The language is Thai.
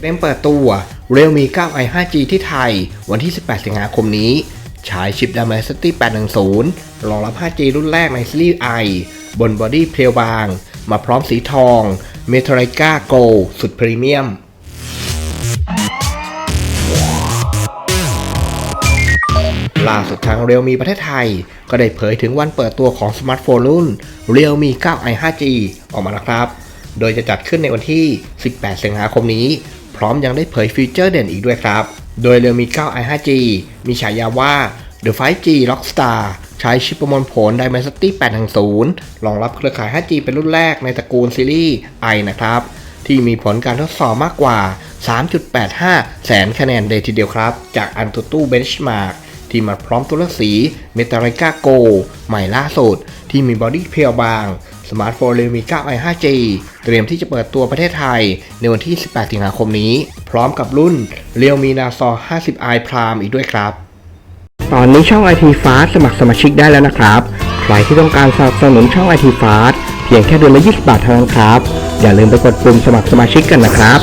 เตรียมเปิดตัว Realme 9i 5G ที่ไทย วันที่ 18 สิงหาคมนี้ ใช้ชิป Dimensity 810 รองรับ 5G รุ่นแรกในซีรีส์ i บนบอดี้เพรียวบาง มาพร้อมสีทอง m e t a l i c a Gold สุดพรีเมียมล่าสุดทาง Realme ประเทศไทย ก็ได้เผยถึงวันเปิดตัวของสมาร์ทโฟนรุ่น Realme 9i 5G ออกมาแล้วครับ โดยจะจัดขึ้นในวันที่ 18 สิงหาคมนี้ พร้อมยังได้เผยฟีเจอร์เด่นอีกด้วยครับ โดย Realme 9i 5G มีฉายาว่า The 5G Rockstar ใช้ชิปประมวลผล Dimensity 810รองรับเครือข่าย 5G เป็นรุ่นแรกในตระกูลซีรีส์ i นะครับ ที่มีผลการทดสอบมากกว่า 3.85 แสนคะแนนเลยทีเดียวครับ จาก Antutu Benchmark ที่มาพร้อมตัวเลือกสี m e t a l i c a Go ใหม่ล่าสุด ที่มีบอดี้เพรียวบาง สมาร์ทโฟน Realme 9i 5G เตรียมที่จะเปิดตัวประเทศไทย ในวันที่ 18 สิงหาคมนี้ พร้อมกับรุ่น Realme Naso 50i Prime อีกด้วยครับ ตอนนี้ช่อง IT Fast สมัครสมาชิกได้แล้วนะครับ ใครที่ต้องการสนับสนุนช่อง IT Fast เพียงแค่เดือนละ 20 บาทเท่านั้นครับ อย่าลืมไปกดปุ่มสมัครสมาชิกกันนะครับ